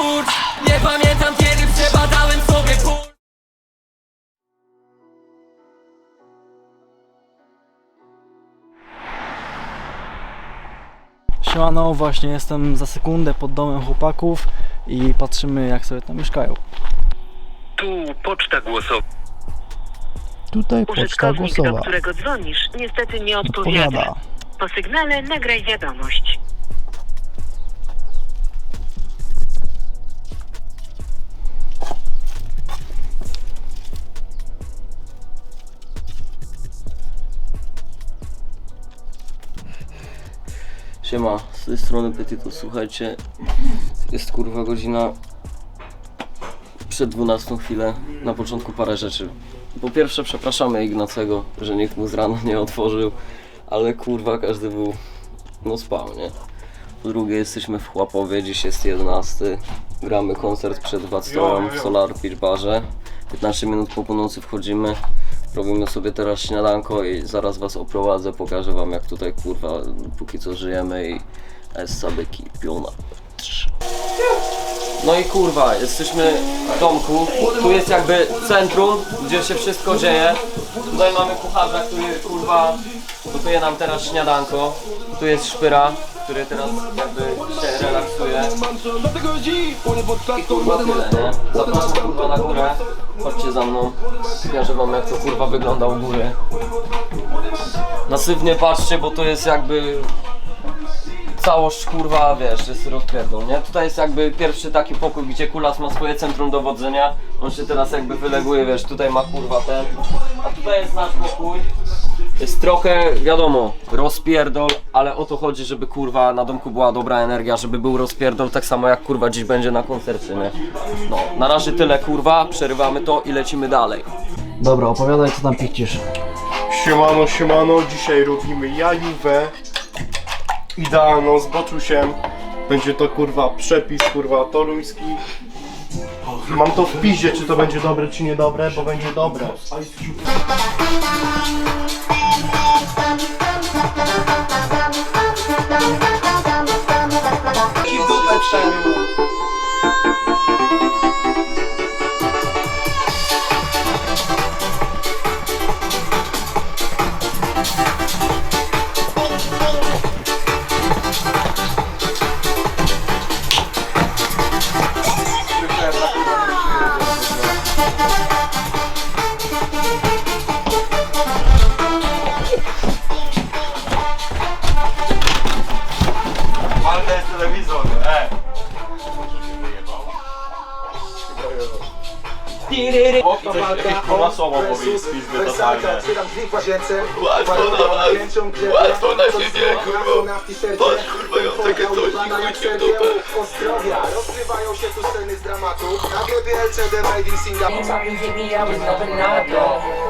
skurcz Nie pamiętam kiedy przebadałem sobie pół Siemano, właśnie jestem za sekundę pod domem chłopaków i patrzymy jak sobie tam mieszkają. Tu poczta głosowa. Tutaj poczta Użytkownik, do głosowa. którego dzwonisz, niestety nie odpowiada. Odpowiada. Po sygnale nagraj wiadomość. Siema, z tej strony Petitus, słuchajcie, jest kurwa godzina przed 12 chwilę, na początku parę rzeczy. Po pierwsze przepraszamy Ignacego, że nikt mu z rana nie otworzył, ale kurwa każdy był, no spał, nie? Po drugie jesteśmy w Chłapowie, dziś jest 11, gramy koncert przed Wactorem w Solar Beach Barze. 15 minut po północy wchodzimy, robimy sobie teraz śniadanko i zaraz was oprowadzę, pokażę wam jak tutaj kurwa póki co żyjemy i essa byki piona. No i kurwa, jesteśmy w domku, tu jest jakby centrum, gdzie się wszystko dzieje. Tutaj mamy kucharza, który kurwa gotuje nam teraz śniadanko. Tu jest szpyra, który teraz jakby się relaksuje. I kurwa tyle, nie? Zapraszam kurwa na górę, chodźcie za mną. Pokażę wam jak to kurwa wygląda u góry. Nasywnie patrzcie, bo to jest jakby całość kurwa, wiesz, jest rozpierdol, nie? Tutaj jest jakby pierwszy taki pokój, gdzie Kulas ma swoje centrum dowodzenia. On się teraz jakby wyleguje, wiesz, tutaj ma kurwa ten. A tutaj jest nasz pokój. Jest trochę, wiadomo, rozpierdol, ale o to chodzi, żeby kurwa na domku była dobra energia, żeby był rozpierdol, tak samo jak kurwa dziś będzie na koncercie, nie? No, na razie tyle kurwa, przerywamy to i lecimy dalej. Dobra, opowiadaj co tam pichcisz. Siemano, siemano, dzisiaj robimy jajówę idealną z boczusiem. Będzie to kurwa przepis kurwa toruński. Mam to w piździe, czy to będzie dobre, czy niedobre, bo będzie dobre. I w dupę. Jakieś kurwa słowo powiedz, pizdy totalne. Łatwo na łatwo na siebie, kurwa. Patrz, kurwa, ją takie coś chuj ci w dupę. Ostrowia Rozgrywają się tu sceny z dramatu Na glebie LCD Made in Singapore Patrz, spójrz na mnie. Can I tell you something? I just hope you're not tough. Said you was a dove, I meant to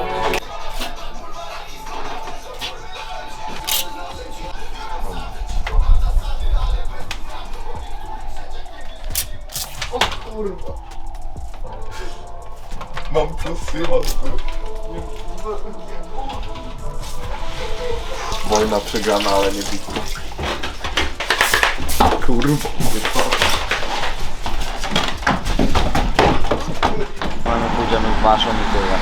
Przegrana, ale nie bitwa. Kurwa. Panie, pójdziemy w waszą i tyle.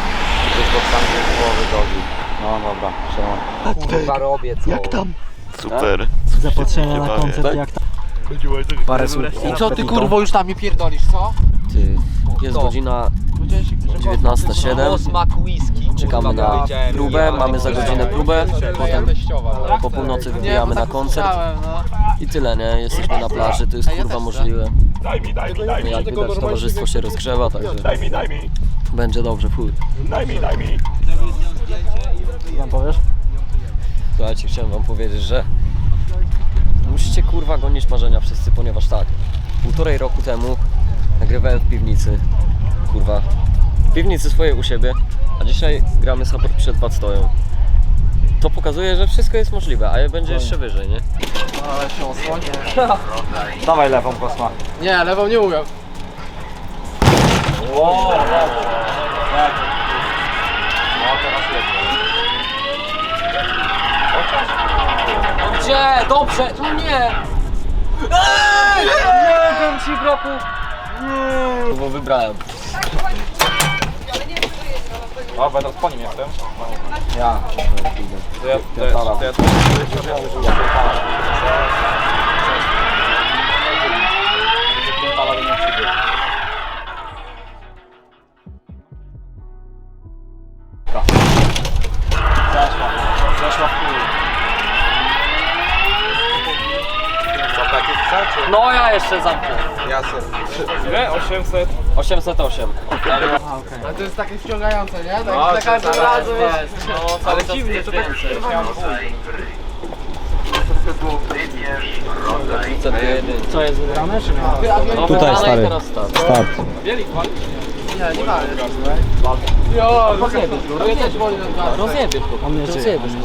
Tylko sam z głowy godzin. No dobra, siema. Kurwa robię co? Jak tam? Super. Zapatrzenia na koncert jak tam. Parę słów. I co ty kurwo już tam mi pierdolisz, co? Ty, jest godzina 19.07. Smak whisky. Czekamy na próbę, mamy za godzinę próbę, potem po północy wybijamy na koncert i tyle, nie? Jesteśmy na plaży, to jest kurwa możliwe. No Jak widać towarzystwo się rozgrzewa, także będzie dobrze, chuj. Co tam powiesz? Słuchajcie, chciałem wam powiedzieć, że kurwa gonić marzenia wszyscy, ponieważ tak, półtorej roku temu nagrywałem w piwnicy, kurwa, piwnicy swojej u siebie, a dzisiaj gramy support przed Bad stoją. To pokazuje, że wszystko jest możliwe, a będzie jeszcze wyżej, nie? Dawaj lewą kosma. Nie, lewą nie umiem. Gdzie? Dobrze! No nie! Nie wiem ci w roku! Nie! Bo wybrałem. O, będę po nim jestem. Ja. To ja, to ja, to ja, to ja, No ja jeszcze zamknę. Ile? 800. 808. Ale to jest takie wciągające, nie? Tak, za każdym razem jest. No, cały czas dziwnie, to tak Co jest wybrane, czy nie? no, Tutaj, stary. teraz start. Start. Nie, nie ma. Jo, rozjebiesz go. Rozjebiesz go. Rozjebiesz go. On nie żyje. Rozjebiesz go.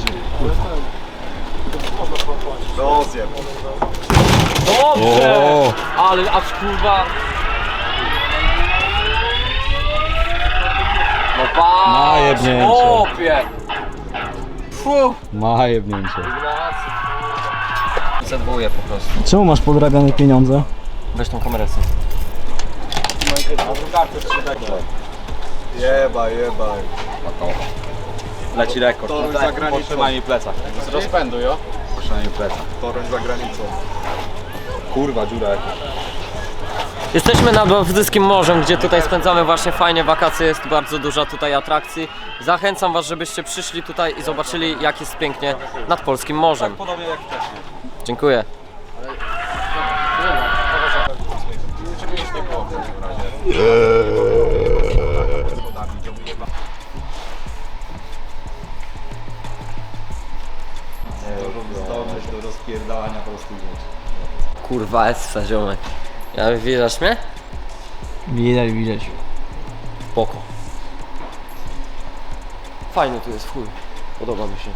Rozjeb. Dobrze! Ale aż kurwa... No patrz! Najebnięcie. Chłopie! Fuh! Ma jebnięcie. Zadwoję po prostu. Czemu masz podrabiane pieniądze? Weź tą kamerę sobie. Jebaj, jebaj. Leci rekord. Toruń za granicą. Przynajmniej plecach. Z rozpędu, jo? Przynajmniej plecach. Toruń za granicą. Kurwa, dziura jakaś. Jesteśmy nad Bałtyckim Morzem, gdzie tutaj spędzamy właśnie fajnie wakacje, jest bardzo dużo tutaj atrakcji. Zachęcam Was, żebyście przyszli tutaj i zobaczyli jak jest pięknie nad Polskim Morzem. Podobnie jak wcześniej. Dziękuję. Zdolność do rozpierdalania prostych rzeczy. Kurwa, essa ziomek. Ja widać mnie? Widać, widać. Poko. Fajny tu jest, chuj. Podoba mi się.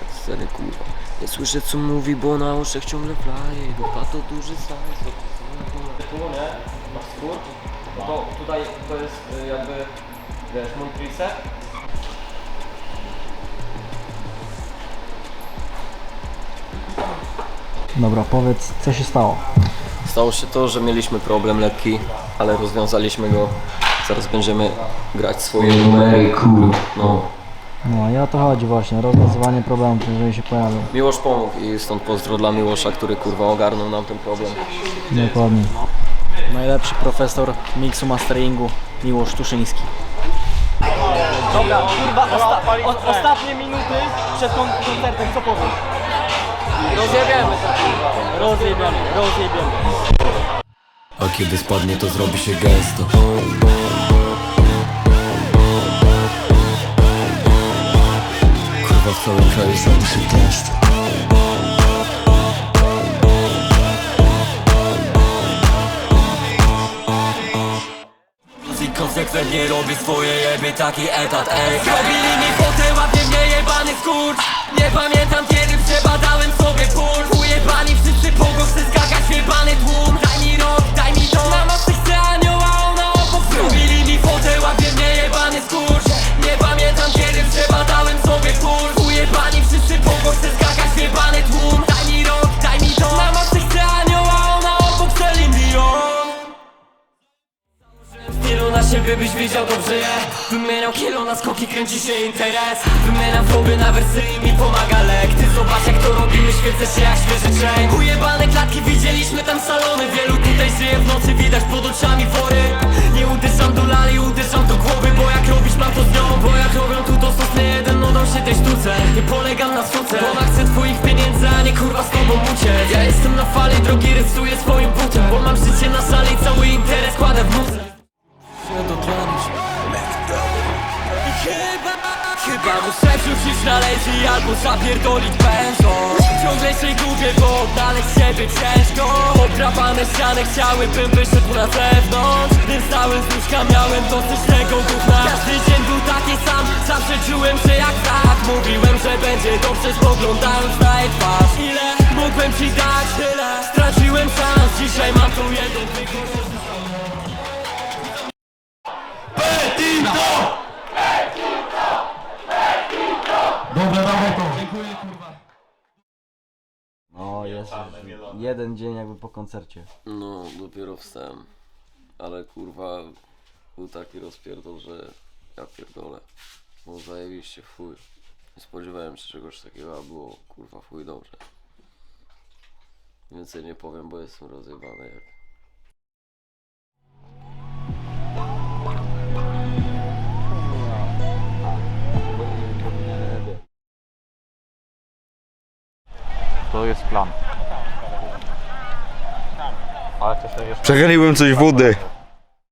Tak serio, kurwa. Nie słyszę co mówi, bo na uszach ciągle flaje. Dupa to duży size. Tu, nie? Masz skór? No to tutaj to jest y, jakby, wiesz, Montrice. Dobra, powiedz, co się stało? Stało się to, że mieliśmy problem lekki, ale rozwiązaliśmy go. Zaraz będziemy grać swoje numery, cool. No. No i o to chodzi właśnie, rozwiązywanie problemów, jeżeli się pojawią. Miłosz pomógł i stąd pozdro dla Miłosza, który kurwa ogarnął nam ten problem. Dokładnie. Najlepszy profesor miksu masteringu, Miłosz Tuszyński. Dobra, kurwa, osta- o- ostatnie minuty przed kon- koncertem, co powiesz? Rozjebiemy to kurwa. A kiedy spadnie to zrobi się gęsto. Kurwa w całym kraju zrobi się gęsto. I konsekwentnie robię swoje jeby taki etat, ej. Zrobili mi mnie jebany skurcz Nie pamiętam kiedy przebadałem sobie puls Ujebani wszyscy chcę skakać jebany Wymieniał kilo na skoki, kręci się interes. Wymieniam flowy na wersy i mi pomaga lek. Ty zobacz jak to robimy, świecę się jak świeży chain Ujebane klatki, widzieliśmy tam salony. Wielu tutaj żyje w nocy, widać pod oczami wory. Nie uderzam do lali, uderzam do głowy Bo jak robisz mam to z nią. Bo jak robią tu to sosny jeden, oddam się tej sztuce. Nie polegam na sztuce Bo chce twoich pieniędzy, a nie kurwa z tobą uciec. Ja jestem na fali, drogi rysuję swoim butem. Bo mam życie na sali, cały interes muszę wrzucić na leci albo zapierdolić pędzą. Ciągle się gubię, bo odnaleźć siebie ciężko. Podrapane ściany chciałbym wyszedł na zewnątrz. Tym stałym znów Wnuczka miałem dosyć tego gówna. Każdy dzień był taki sam Zawsze czułem się jak tak. Mówiłem, że będzie dobrze spoglądając na jej twarz. Ile mógłbym ci dać, tyle. Straciłem szans, dzisiaj mam tu jedną tylko No jest jeden dzień jakby po koncercie. No, dopiero wstałem. Ale kurwa, był taki rozpierdol, że ja pierdolę. Było zajebiście w chuj. Nie spodziewałem się czegoś takiego, a było kurwa w chuj dobrze. Więcej nie powiem, bo jestem rozjebany jak... plan. Ale też Przechyliłbym coś wody.